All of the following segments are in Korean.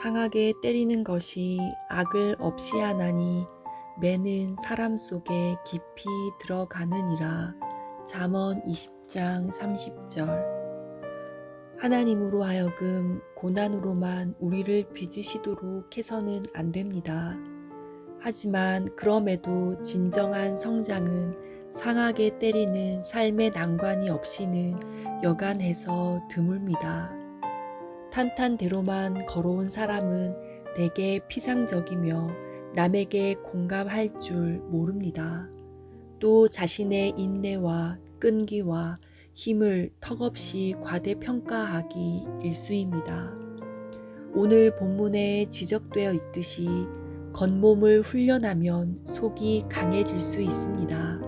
상하게 때리는 것이 악을 없이 하나니 매는 사람 속에 깊이 들어가느니라. 잠언 20장 30절. 하나님으로 하여금 고난으로만 우리를 빚으시도록 해서는 안 됩니다. 하지만 그럼에도 진정한 성장은 상하게 때리는 삶의 난관이 없이는 여간해서 드뭅니다. 탄탄대로만 걸어온 사람은 대개 피상적이며 남에게 공감할 줄 모릅니다. 또 자신의 인내와 끈기와 힘을 턱없이 과대평가하기 일수입니다. 오늘 본문에 지적되어 있듯이 겉몸을 훈련하면 속이 강해질 수 있습니다.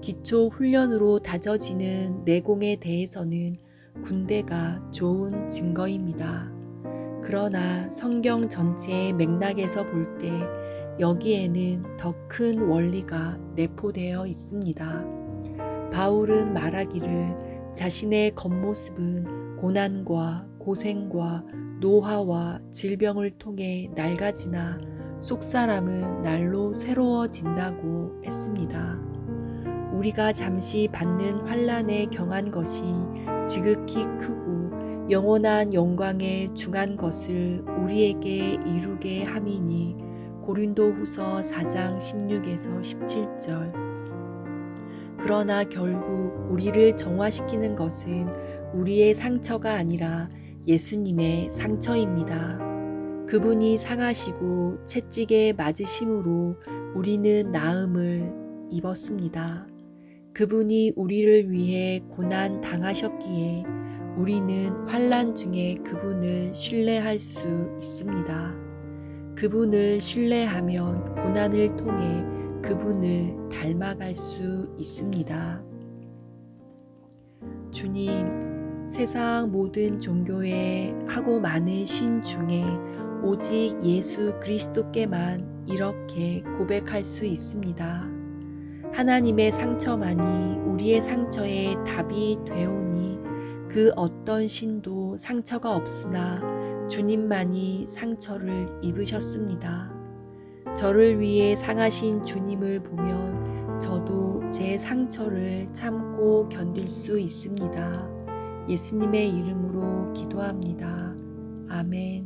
기초 훈련으로 다져지는 내공에 대해서는 군대가 좋은 증거입니다. 그러나 성경 전체의 맥락에서 볼 때 여기에는 더 큰 원리가 내포되어 있습니다. 바울은 말하기를 자신의 겉모습은 고난과 고생과 노화와 질병을 통해 낡아지나 속사람은 날로 새로워진다고 했습니다. 우리가 잠시 받는 환란에 경한 것이 지극히 크고 영원한 영광에 중한 것을 우리에게 이루게 함이니 고린도 후서 4장 16에서 17절 그러나 결국 우리를 정화시키는 것은 우리의 상처가 아니라 예수님의 상처입니다. 그분이 상하시고 채찍에 맞으심으로 우리는 나음을 입었습니다. 그분이 우리를 위해 고난 당하셨기에 우리는 환란 중에 그분을 신뢰할 수 있습니다. 그분을 신뢰하면 고난을 통해 그분을 닮아갈 수 있습니다. 주님, 세상 모든 종교에 하고 많은 신 중에 오직 예수 그리스도께만 이렇게 고백할 수 있습니다. 하나님의 상처만이 우리의 상처의 답이 되오니 그 어떤 신도 상처가 없으나 주님만이 상처를 입으셨습니다. 저를 위해 상하신 주님을 보면 저도 제 상처를 참고 견딜 수 있습니다. 예수님의 이름으로 기도합니다. 아멘.